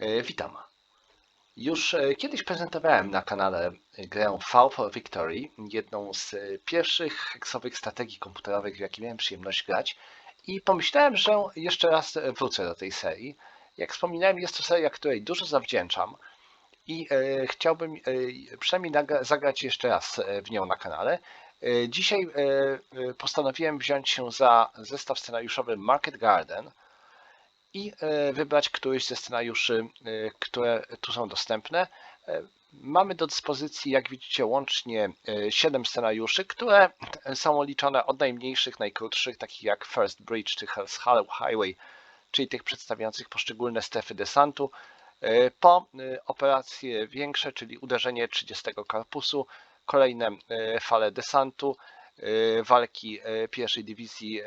E, Witam. Już e, kiedyś prezentowałem na kanale grę V for Victory, jedną z e, pierwszych heksowych strategii komputerowych, w jakie miałem przyjemność grać i pomyślałem, że jeszcze raz wrócę do tej serii. Jak wspominałem, jest to seria, której dużo zawdzięczam i e, chciałbym e, przynajmniej zagrać jeszcze raz e, w nią na kanale. E, dzisiaj e, e, postanowiłem wziąć się za zestaw scenariuszowy Market Garden, i e, wybrać któryś ze scenariuszy, e, które tu są dostępne. E, Mamy do dyspozycji, jak widzicie, łącznie 7 scenariuszy, które są liczone od najmniejszych, najkrótszych, takich jak First Bridge czy Hell's Highway, czyli tych przedstawiających poszczególne strefy desantu, po operacje większe, czyli uderzenie 30 korpusu, kolejne fale desantu, walki pierwszej dywizji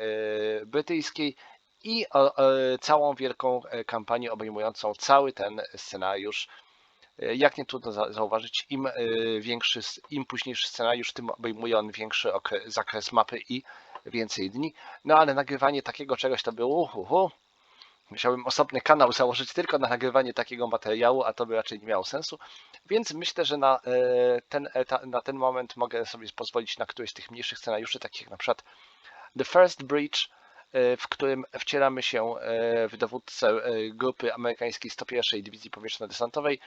brytyjskiej i o, e, całą wielką e, kampanię obejmującą cały ten scenariusz. E, Jak nie trudno za- zauważyć, im e, większy, im późniejszy scenariusz, tym obejmuje on większy zakres mapy i więcej dni. No ale nagrywanie takiego czegoś to było uhuhu. Musiałbym osobny kanał założyć tylko na nagrywanie takiego materiału, a to by raczej nie miało sensu. Więc myślę, że na e, ten, na ten moment mogę sobie pozwolić na któryś z tych mniejszych scenariuszy, takich jak na przykład The First e, w którym wcielamy się e, w dowódcę e, grupy amerykańskiej 101 Dywizji Powietrzno-Desantowej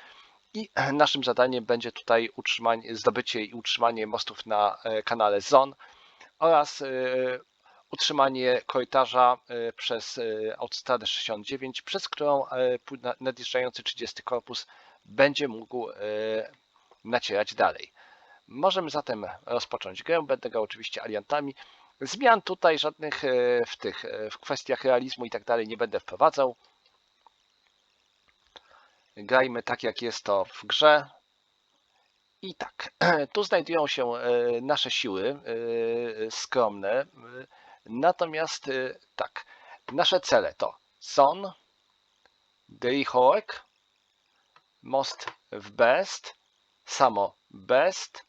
i naszym zadaniem będzie tutaj utrzymanie, zdobycie i utrzymanie mostów na e, kanale ZON oraz e, utrzymanie korytarza e, przez e, autostradę 69, przez którą e, nadjeżdżający 30 korpus będzie mógł e, nacierać dalej. Możemy zatem rozpocząć grę. Będę grał oczywiście aliantami. Zmian tutaj żadnych e, w tych e, w kwestiach realizmu i tak dalej nie będę wprowadzał. Grajmy tak jak jest to w grze. I tak, tu znajdują się e, nasze siły skromne. Natomiast tak, nasze cele to Son, Drichołek, Most w Best, samo Best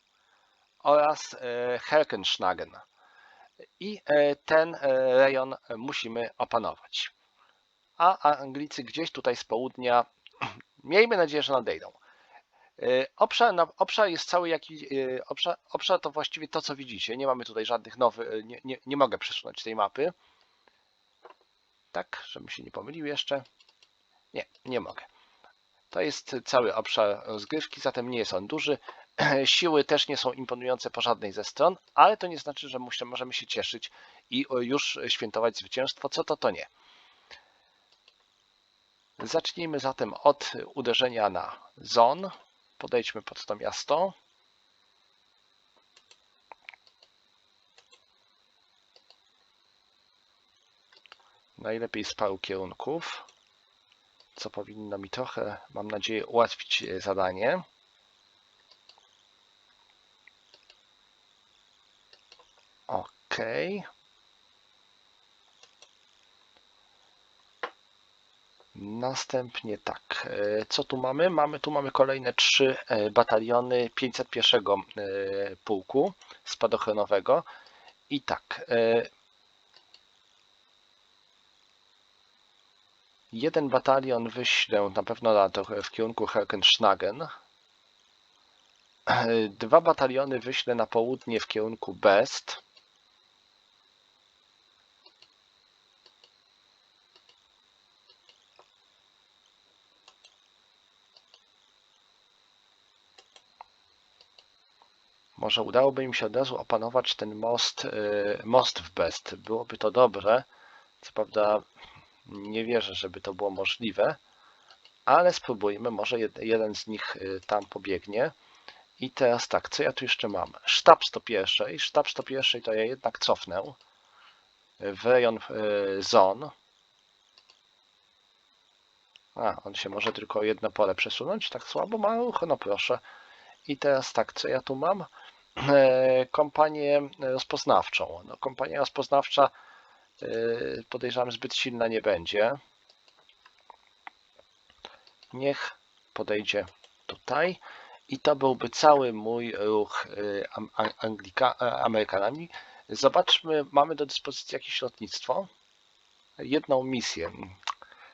oraz Herkenschnagen. I e, ten e, rejon musimy opanować. A Anglicy gdzieś tutaj z południa, miejmy nadzieję, że nadejdą. E, Obszar, na- obszar jest cały jaki. e, Obszar, obszar to właściwie to, co widzicie. Nie mamy tutaj żadnych nowych. Nie, nie, nie mogę przesunąć tej mapy. Tak, żebym się nie pomylił jeszcze. Nie, nie mogę. To jest cały obszar rozgrywki, zatem nie jest on duży. Siły też nie są imponujące po żadnej ze stron, ale to nie znaczy, że możemy się cieszyć i już świętować zwycięstwo. Co to, to nie. Zacznijmy zatem od uderzenia na Zon. Podejdźmy pod to miasto. Najlepiej z paru kierunków, co powinno mi trochę, mam nadzieję, ułatwić e, zadanie. Ok. Następnie tak, e, co tu mamy? Mamy tu mamy kolejne trzy e, bataliony 501 e, pułku spadochronowego. I tak, jeden batalion wyślę na pewno w kierunku Herkenschnagen. Dwa bataliony wyślę na południe w kierunku Best. Może udałoby im się od razu opanować ten most, e, most w Best. Byłoby to dobre. Co prawda nie wierzę, żeby to było możliwe, ale spróbujmy. Może jed- jeden z nich e, tam pobiegnie. I teraz tak, co ja tu jeszcze mam? Sztab 101. Sztab 101 to ja jednak cofnę w rejon e, zon. A, on się może tylko jedno pole przesunąć, tak słabo ma ruch, no proszę. I teraz tak, co ja tu mam? E, Kompanię rozpoznawczą. No, kompania rozpoznawcza e, podejrzewam zbyt silna nie będzie. Niech podejdzie tutaj. I to byłby cały mój ruch e, Anglika, Amerykanami. Zobaczmy, mamy do dyspozycji jakieś lotnictwo. Jedną misję.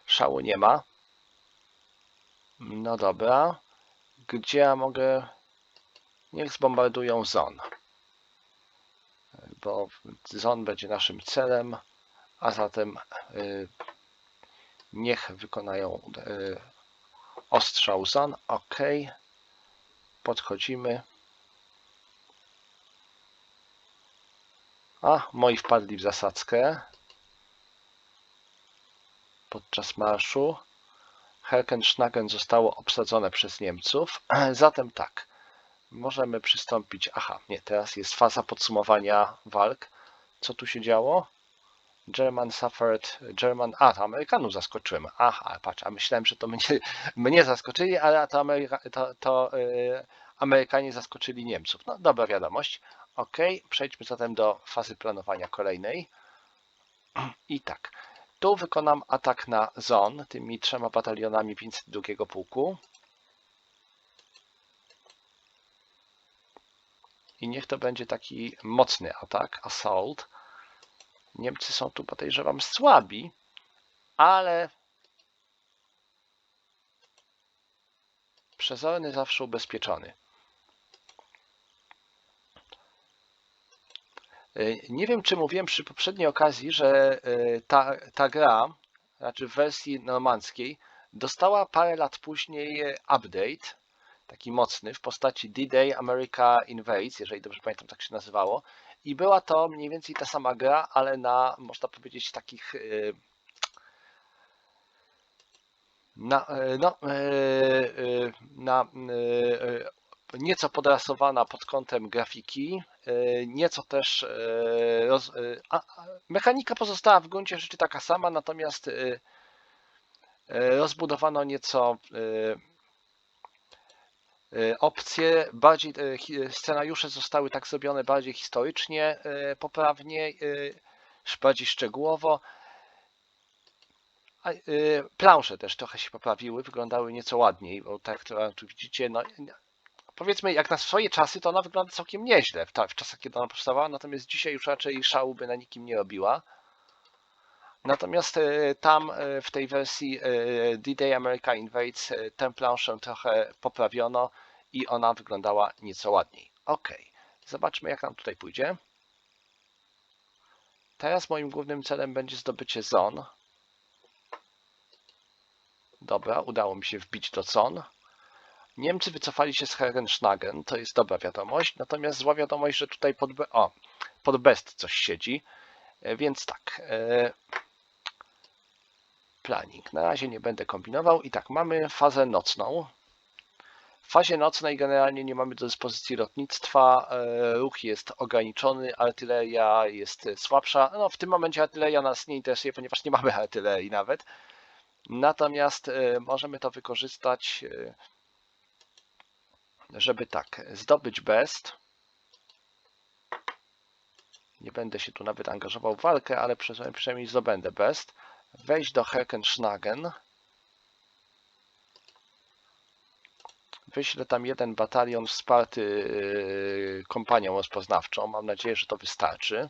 Szału nie ma. No dobra. Gdzie ja mogę... Niech zbombardują Zon. Bo Zon będzie naszym celem, a zatem y, niech wykonają y, ostrzał Zon. OK. Podchodzimy. A, moi wpadli w zasadzkę podczas marszu. Herkenschnagen zostało obsadzone przez Niemców. Zatem tak, możemy przystąpić. Aha, nie, teraz jest faza podsumowania walk. Co tu się działo? German suffered, German, a to Amerykanów zaskoczyłem. Aha, patrz, a myślałem, że to mnie, mnie zaskoczyli, ale to, Ameryka, to, to yy, Amerykanie zaskoczyli Niemców. No dobra wiadomość. Ok, przejdźmy zatem do fazy planowania kolejnej. I tak, tu wykonam atak na Zon tymi trzema batalionami 502 pułku. I niech to będzie taki mocny atak, assault. Niemcy są tu podejrzewam słabi, ale przezorny zawsze ubezpieczony. Nie wiem, czy mówiłem przy poprzedniej okazji, że ta, ta gra, znaczy w wersji normandzkiej, dostała parę lat później update, taki mocny, w postaci D-Day America Invades, jeżeli dobrze pamiętam, tak się nazywało. I była to mniej więcej ta sama gra, ale na, można powiedzieć, takich na, no, na nieco podrasowana pod kątem grafiki, nieco też roz, a, mechanika pozostała w gruncie rzeczy taka sama, natomiast rozbudowano nieco opcje, bardziej scenariusze zostały tak zrobione bardziej historycznie, poprawnie, bardziej szczegółowo. Plansze też trochę się poprawiły, wyglądały nieco ładniej, bo tak jak tu widzicie, no, powiedzmy, jak na swoje czasy, to ona wygląda całkiem nieźle w, w czasach, kiedy ona powstawała, natomiast dzisiaj już raczej szału by na nikim nie robiła. Natomiast e, tam e, w tej wersji e, D-Day America Invades tę planszę trochę poprawiono i ona wyglądała nieco ładniej. Ok, zobaczmy jak nam tutaj pójdzie. Teraz moim głównym celem będzie zdobycie zon. Dobra, udało mi się wbić do zon. Niemcy wycofali się z Herrenschnagen, to jest dobra wiadomość, natomiast zła wiadomość, że tutaj pod, o, pod Best coś siedzi, e, więc tak. E, planning. Na razie nie będę kombinował. I tak, mamy fazę nocną. Fazie nocnej generalnie nie mamy do dyspozycji lotnictwa, e, ruch jest ograniczony, artyleria jest słabsza. No, w tym momencie artyleria nas nie interesuje, ponieważ nie mamy artylerii nawet. Natomiast możemy to wykorzystać żeby tak, zdobyć best. Nie będę się tu nawet angażował w walkę, ale przynajmniej zdobędę best. Wejść do Herkenschnagen. Wyślę tam jeden batalion wsparty yy, kompanią rozpoznawczą. Mam nadzieję, że to wystarczy.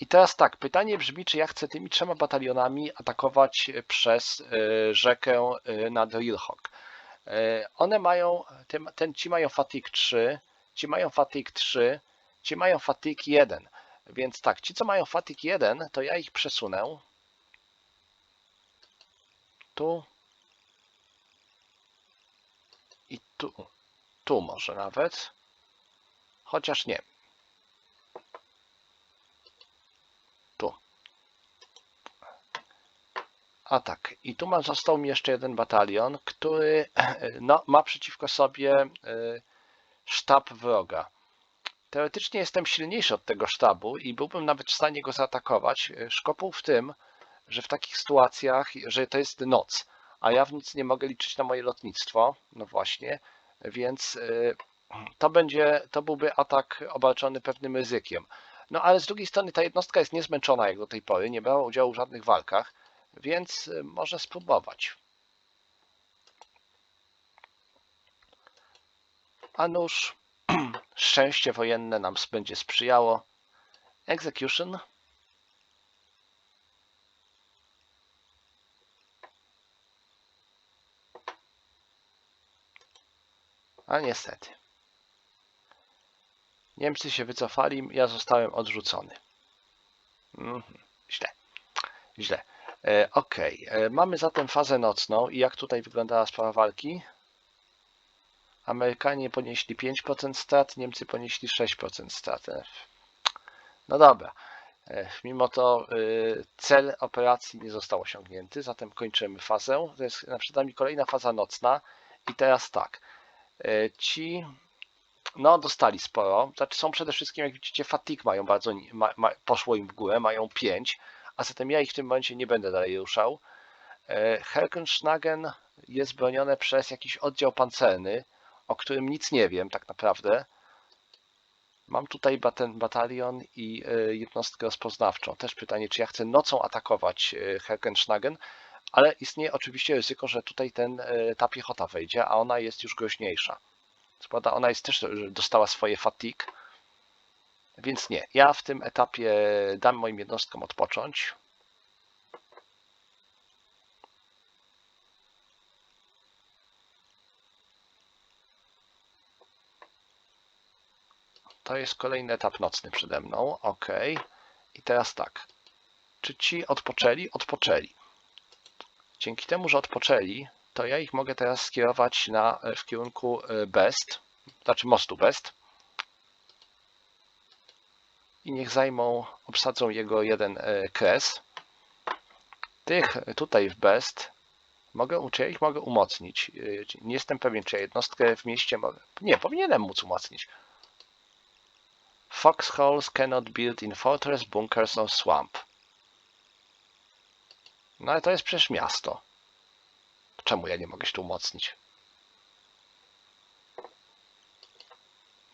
I teraz tak, pytanie brzmi, czy ja chcę tymi trzema batalionami atakować przez yy, rzekę yy, nad Rilhok. One mają, ten, ci mają fatigue 3, ci mają fatigue 3, ci mają fatigue 1. Więc tak, ci co mają fatigue 1, to ja ich przesunę. Tu. I tu. Tu może nawet. Chociaż nie. A tak, i tu ma, został mi jeszcze jeden batalion, który no, ma przeciwko sobie e, sztab wroga. Teoretycznie jestem silniejszy od tego sztabu i byłbym nawet w stanie go zaatakować. Szkopuł w tym, że w takich sytuacjach, że to jest noc, a ja w nocy nie mogę liczyć na moje lotnictwo, no właśnie, więc e, to będzie, to byłby atak obarczony pewnym ryzykiem. No ale z drugiej strony ta jednostka jest niezmęczona jak do tej pory, nie brała udziału w żadnych walkach, więc y, może spróbować. A nuż szczęście wojenne nam będzie sprzyjało. Execution. A niestety. Niemcy się wycofali, ja zostałem odrzucony. Mhm. Źle. Źle. E, ok, e, mamy zatem fazę nocną i jak tutaj wyglądała sprawa walki? Amerykanie ponieśli 5% strat, Niemcy ponieśli 6% strat. E, No dobra. E, Mimo to e, cel operacji nie został osiągnięty, zatem kończymy fazę. To jest przed nami kolejna faza nocna i teraz tak. E, Ci no, dostali sporo. Znaczy są przede wszystkim, jak widzicie, fatigue mają bardzo, ma, ma, poszło im w górę, mają 5, a zatem ja ich w tym momencie nie będę dalej ruszał. E, Herkenschnagen jest bronione przez jakiś oddział pancerny, o którym nic nie wiem tak naprawdę. Mam tutaj batalion i e, jednostkę rozpoznawczą. Też pytanie, czy ja chcę nocą atakować Herkenschnagen, ale istnieje oczywiście ryzyko, że tutaj ten, e, ta piechota wejdzie, a ona jest już groźniejsza. Prawda ona jest też, że dostała swoje fatigue, więc nie. Ja w tym etapie dam moim jednostkom odpocząć. To jest kolejny etap nocny przede mną. Ok. I teraz tak. Czy ci odpoczęli? Odpoczęli. Dzięki temu, że odpoczęli, to ja ich mogę teraz skierować na, w kierunku e, Best, znaczy mostu Best. I niech zajmą, obsadzą jego jeden e, kres. Tych tutaj w Best mogę, czy ja ich mogę umocnić. E, Nie jestem pewien, czy ja jednostkę w mieście mogę. Nie, powinienem móc umocnić. Foxholes cannot build in fortress, bunkers or swamp. No ale to jest przecież miasto. Czemu ja nie mogę się tu umocnić?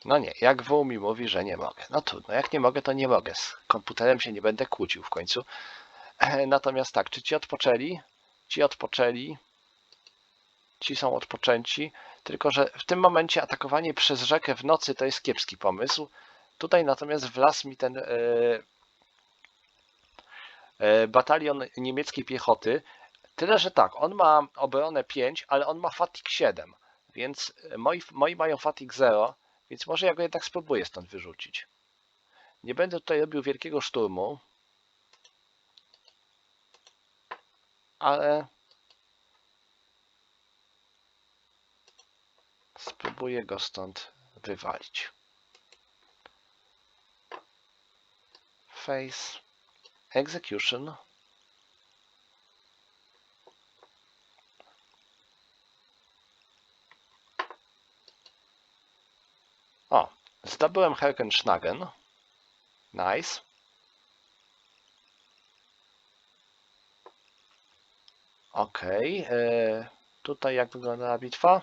No nie, jak WU mi mówi, że nie mogę. No trudno, jak nie mogę, to nie mogę. Z komputerem się nie będę kłócił w końcu. Natomiast tak, czy ci odpoczęli? Ci odpoczęli. Ci są odpoczęci. Tylko, że w tym momencie atakowanie przez rzekę w nocy to jest kiepski pomysł. Tutaj natomiast wlazł mi ten e, batalion niemieckiej piechoty. Tyle, że tak, on ma obronę 5, ale on ma fatigue 7, więc moi, moi mają fatigue 0, więc może ja go jednak spróbuję stąd wyrzucić. Nie będę tutaj robił wielkiego szturmu, ale spróbuję go stąd wywalić. Face, execution. O, zdobyłem Herkenschnagen. Nice. Okej, e, tutaj jak wyglądała bitwa?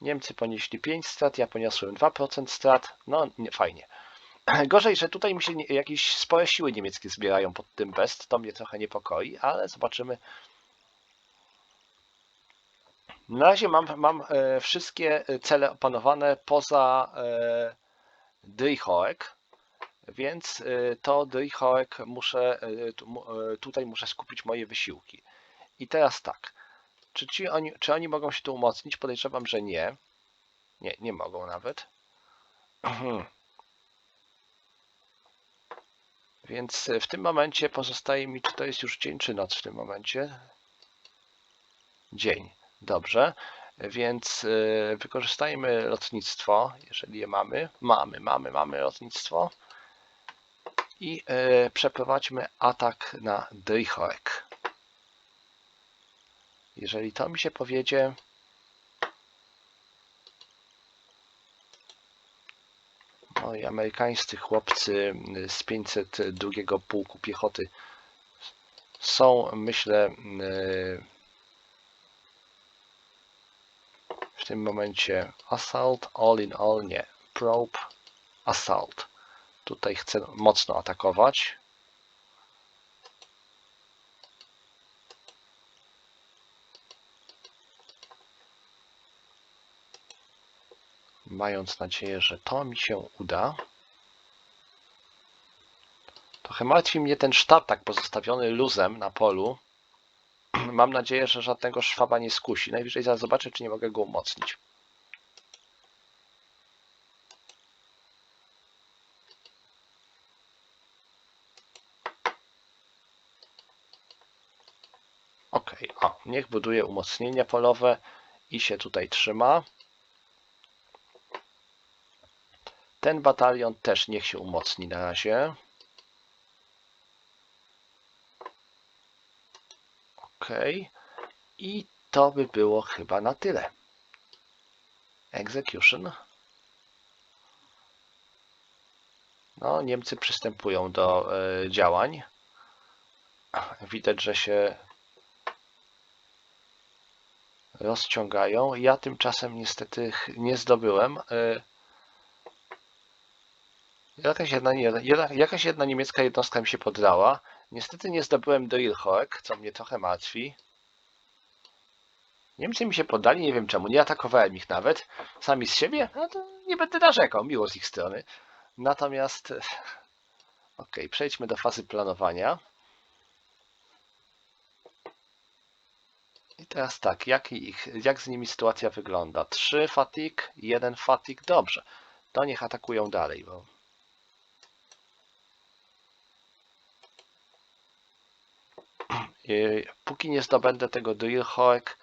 Niemcy ponieśli 5 strat, ja poniosłem 2% strat. No, nie, fajnie. Gorzej, że tutaj mi się jakieś spore siły niemieckie zbierają pod tym best. To mnie trochę niepokoi, ale zobaczymy. Na razie mam, mam e, wszystkie cele opanowane poza e, więc e, to Drychoek muszę, e, tutaj muszę skupić moje wysiłki. I teraz tak, czy, ci oni, czy oni mogą się tu umocnić? Podejrzewam, że nie. Nie, nie mogą nawet. Więc w tym momencie pozostaje mi, czy to jest już dzień, czy noc w tym momencie? Dzień. Dobrze. Więc e, wykorzystajmy lotnictwo, jeżeli je mamy. Mamy, mamy, mamy lotnictwo. I e, przeprowadźmy atak na Drychoek. Jeżeli to mi się powiedzie, moi amerykańscy chłopcy z 502 Pułku Piechoty są, myślę, y, w tym momencie assault, all in all, nie, probe, assault. Tutaj chcę mocno atakować. mając nadzieję, że to mi się uda. Trochę martwi mnie ten sztab tak pozostawiony luzem na polu. Mam nadzieję, że żadnego szwaba nie skusi. Najwyżej zaraz zobaczę, czy nie mogę go umocnić. Ok, o, niech buduje umocnienia polowe i się tutaj trzyma. Ten batalion też niech się umocni na razie. Ok. I to by było chyba na tyle. Execution. No, Niemcy przystępują do e, działań. Widać, że się rozciągają. Ja tymczasem niestety nie zdobyłem. e, Jakaś jedna, jakaś jedna niemiecka jednostka mi się poddała. Niestety nie zdobyłem do Ilhoek, co mnie trochę martwi. Niemcy mi się poddali, nie wiem czemu. Nie atakowałem ich nawet. Sami z siebie? No to nie będę narzekał, miło z ich strony. Natomiast... e, Ok, przejdźmy do fazy planowania. I teraz tak, jak, ich, jak z nimi sytuacja wygląda? 3 fatig, 1 fatig, dobrze. To niech atakują dalej, bo póki nie zdobędę tego Drillhoek,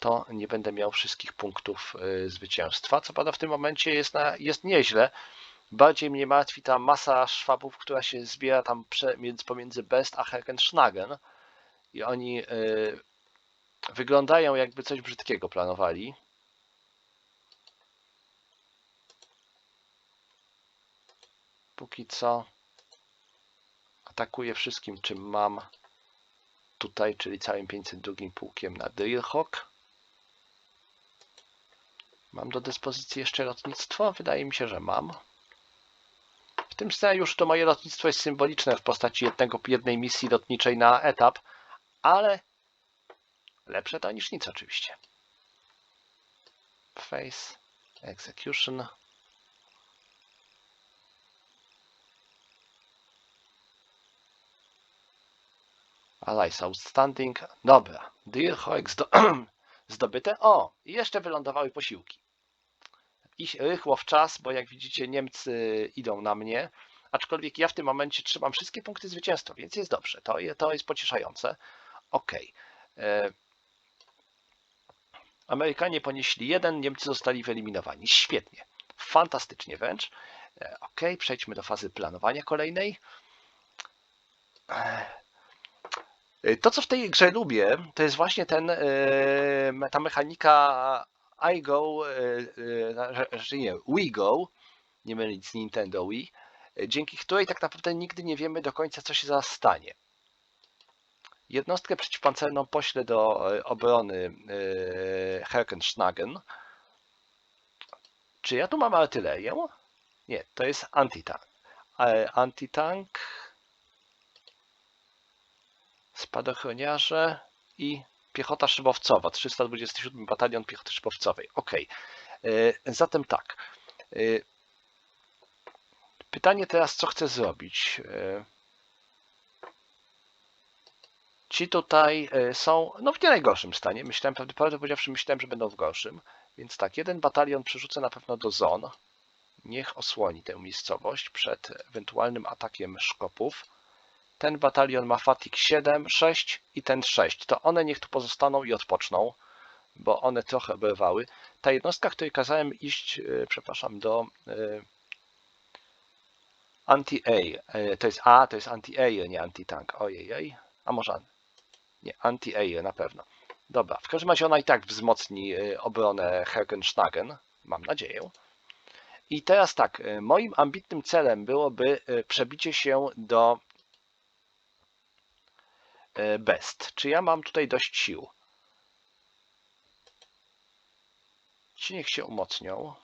to nie będę miał wszystkich punktów y, zwycięstwa. Co prawda w tym momencie jest, na, jest nieźle. Bardziej mnie martwi ta masa szwabów, która się zbiera tam między, pomiędzy Best a Herkenschnagen. I oni y, wyglądają jakby coś brzydkiego planowali. Póki co atakuję wszystkim, czym mam tutaj, czyli całym 502 pułkiem na Drillhawk. Mam do dyspozycji jeszcze lotnictwo? Wydaje mi się, że mam. W tym scenariuszu to moje lotnictwo jest symboliczne w postaci jednego, jednej misji lotniczej na etap, ale lepsze to niż nic oczywiście. Face, execution. Allies outstanding. Dobra, Drillhawk zdo zdobyte. O, jeszcze wylądowały posiłki. Rychło w czas, bo jak widzicie Niemcy idą na mnie, aczkolwiek ja w tym momencie trzymam wszystkie punkty zwycięstwa, więc jest dobrze, to, to jest pocieszające. Ok. E, Amerykanie ponieśli jeden, Niemcy zostali wyeliminowani. Świetnie, fantastycznie wręcz. E, Ok, przejdźmy do fazy planowania kolejnej. E, To, co w tej grze lubię, to jest właśnie ten, e, ta mechanika I go, że nie, we go, nie mylić z Nintendo Wii, dzięki której tak naprawdę nigdy nie wiemy do końca, co się zaraz stanie. Jednostkę przeciwpancerną poślę do obrony Herkenschnagen. Czy ja tu mam artylerię? Nie, to jest antitank. Antitank, spadochroniarze i piechota szybowcowa, 327 Batalion Piechoty Szybowcowej. Ok, zatem tak. E, Pytanie teraz, co chcę zrobić? E, Ci tutaj e, są no, w nie najgorszym stanie. Myślałem, prawdę powiedziawszy, myślałem, że będą w gorszym. Więc tak, jeden batalion przerzucę na pewno do zon. Niech osłoni tę miejscowość przed ewentualnym atakiem szkopów. Ten batalion ma fatig 7, 6 i ten 6. To one niech tu pozostaną i odpoczną, bo one trochę oberwały. Ta jednostka, której kazałem iść, e, przepraszam, do e, anti-A. E, To jest A, to jest anti-air, nie anti-tank. Ojej, a może nie, anti-air na pewno. Dobra, w każdym razie ona i tak wzmocni obronę Herkenschnagen, mam nadzieję. I teraz tak, moim ambitnym celem byłoby przebicie się do Best. Czy ja mam tutaj dość sił? Ci niech się umocnią.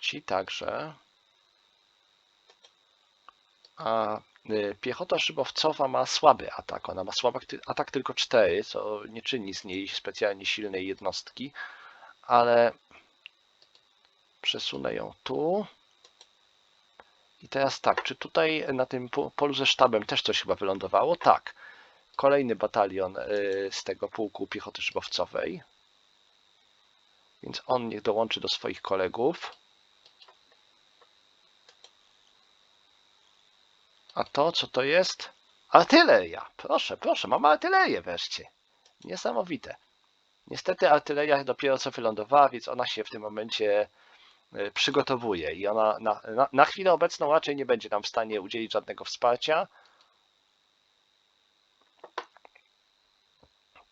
Ci także. A y, piechota szybowcowa ma słaby atak. Ona ma słaby atak tylko 4, co nie czyni z niej specjalnie silnej jednostki, ale przesunę ją tu. I teraz tak, czy tutaj na tym po- polu ze sztabem też coś chyba wylądowało? Tak. Kolejny batalion y, z tego pułku piechoty szybowcowej. Więc on niech dołączy do swoich kolegów. A to, co to jest? Artyleria. Proszę, proszę, mam artylerię wreszcie. Niesamowite. Niestety artyleria dopiero co wylądowała, więc ona się w tym momencie przygotowuje i ona na, na, na chwilę obecną raczej nie będzie nam w stanie udzielić żadnego wsparcia.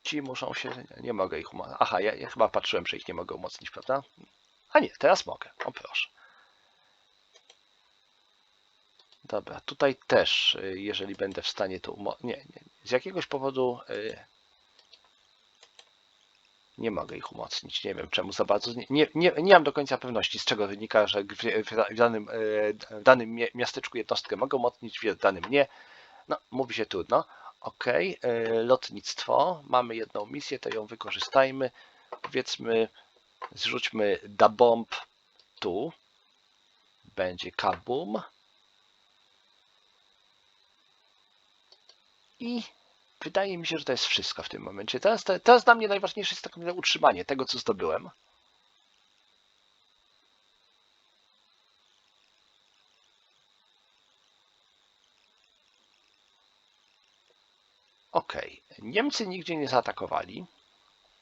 Ci muszą się. Nie mogę ich umocnić. Aha, ja, ja chyba patrzyłem, że ich nie mogę umocnić, prawda? A nie, teraz mogę. O proszę. Dobra, tutaj też, y, jeżeli będę w stanie to umocnić. Nie, nie, z jakiegoś powodu y, nie mogę ich umocnić. Nie wiem czemu za bardzo. Nie, nie, nie, mam do końca pewności, z czego wynika, że w, danym, y, w danym miasteczku jednostkę mogę umocnić, w danym nie. No, mówi się trudno. Ok, lotnictwo. Mamy jedną misję, to ją wykorzystajmy. Powiedzmy, zrzućmy da bomb tu. Będzie kabum. I wydaje mi się, że to jest wszystko w tym momencie. Teraz, teraz dla mnie najważniejsze jest tak utrzymanie tego, co zdobyłem. Ok, Niemcy nigdzie nie zaatakowali.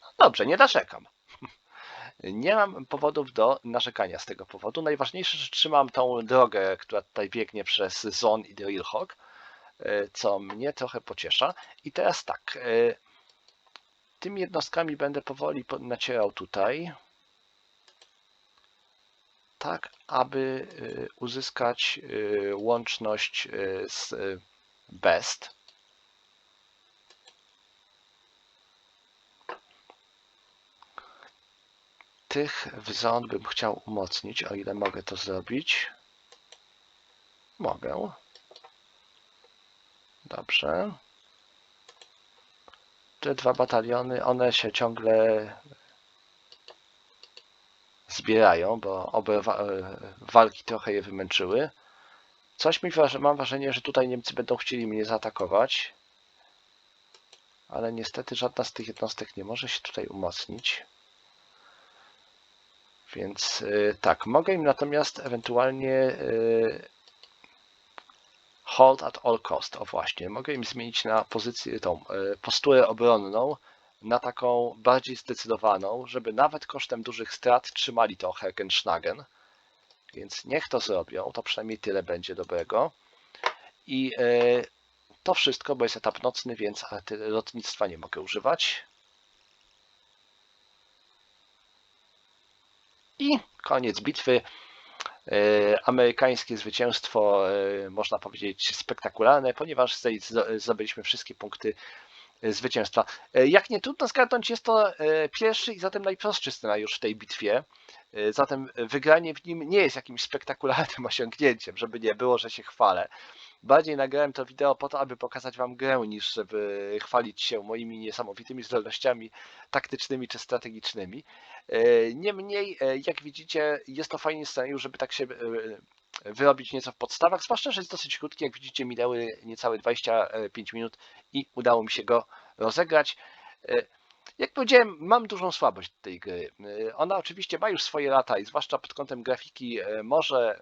No dobrze, nie narzekam. Nie mam powodów do narzekania z tego powodu. Najważniejsze, że trzymam tą drogę, która tutaj biegnie przez Zon i Drillhawk, co mnie trochę pociesza. I teraz tak, e, tymi jednostkami będę powoli nacierał tutaj, tak aby e, uzyskać e, łączność z Best. tych wzon bym chciał umocnić, o ile mogę to zrobić. Mogę. Dobrze. Te dwa bataliony, one się ciągle zbierają, bo obe walki trochę je wymęczyły. Coś mi mam wrażenie, że tutaj Niemcy będą chcieli mnie zaatakować. Ale niestety żadna z tych jednostek nie może się tutaj umocnić. Więc y, tak, mogę im natomiast ewentualnie y, hold at all cost, o właśnie, mogę im zmienić na pozycję tą y, posturę obronną na taką bardziej zdecydowaną, żeby nawet kosztem dużych strat trzymali to Herkenschnagen. Więc niech to zrobią, to przynajmniej tyle będzie dobrego. I to wszystko, bo jest etap nocny, więc lotnictwa nie mogę używać. I koniec bitwy. E, amerykańskie zwycięstwo, e, można powiedzieć, spektakularne, ponieważ zdobyliśmy wszystkie punkty e, zwycięstwa. Jak nie trudno zgadnąć, jest to pierwszy i zatem najprostszy scenariusz w tej bitwie. Zatem wygranie w nim nie jest jakimś spektakularnym osiągnięciem, żeby nie było, że się chwalę. Bardziej nagrałem to wideo po to, aby pokazać Wam grę, niż żeby chwalić się moimi niesamowitymi zdolnościami taktycznymi czy strategicznymi. E, niemniej, e, jak widzicie, jest to fajny scenariusz, żeby tak się e, wyrobić nieco w podstawach, zwłaszcza, że jest dosyć krótki, jak widzicie minęły niecałe 25 minut i udało mi się go rozegrać. Jak powiedziałem, mam dużą słabość do tej gry. Ona oczywiście ma już swoje lata i zwłaszcza pod kątem grafiki może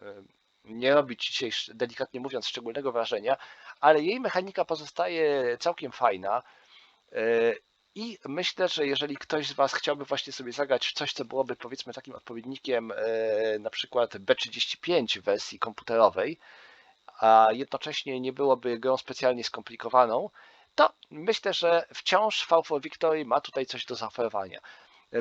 nie robić dzisiaj, delikatnie mówiąc, szczególnego wrażenia, ale jej mechanika pozostaje całkiem fajna. E, I myślę, że jeżeli ktoś z Was chciałby właśnie sobie zagrać coś, co byłoby powiedzmy takim odpowiednikiem e, na przykład B35 w wersji komputerowej, a jednocześnie nie byłoby grą specjalnie skomplikowaną, to myślę, że wciąż V4 Victory ma tutaj coś do zaoferowania.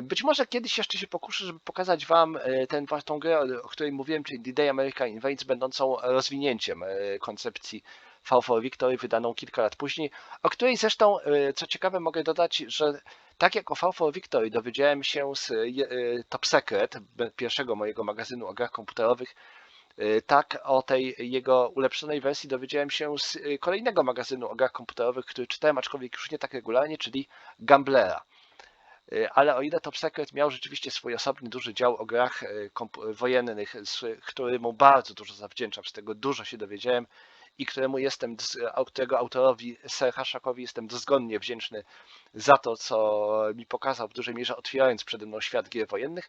Być może kiedyś jeszcze się pokuszę, żeby pokazać Wam e, ten, grę, o której mówiłem, czyli D-Day America Invades, będącą rozwinięciem e, koncepcji V4 Victory, wydaną kilka lat później, o której zresztą, e, co ciekawe, mogę dodać, że tak jak o V4 Victory dowiedziałem się z Top Secret, pierwszego mojego magazynu o grach komputerowych, tak o tej jego ulepszonej wersji dowiedziałem się z kolejnego magazynu o grach komputerowych, który czytałem, aczkolwiek już nie tak regularnie, czyli Gamblera. Y, ale o ile Top Secret miał rzeczywiście swój osobny duży dział o grach y, wojennych, któremu bardzo dużo zawdzięczam, z tego dużo się dowiedziałem i któremu jestem, którego autorowi Sir Hashakowi jestem dozgonnie wdzięczny za to, co mi pokazał w dużej mierze otwierając przede mną świat gier wojennych.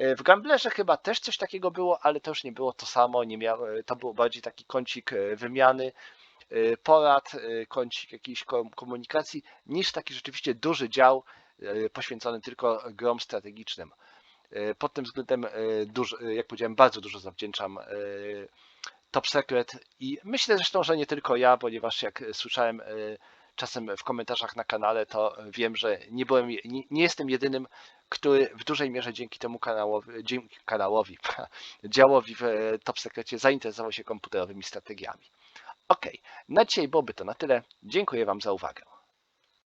Y, w Gamblerze chyba też coś takiego było, ale to już nie było to samo, nie miał, to był bardziej taki kącik wymiany porad, kącik jakiejś kom- komunikacji, niż taki rzeczywiście duży dział poświęcony tylko grom strategicznym. Y, Pod tym względem, y, jak powiedziałem, bardzo dużo zawdzięczam Top Secret i myślę zresztą, że nie tylko ja, ponieważ jak słyszałem czasem w komentarzach na kanale, to wiem, że nie, byłem, nie, jestem jedynym, który w dużej mierze dzięki temu kanałowi, dzięki kanałowi, działowi w e, Top Secrecie zainteresował się komputerowymi strategiami. Ok, na dzisiaj byłoby to na tyle. Dziękuję Wam za uwagę.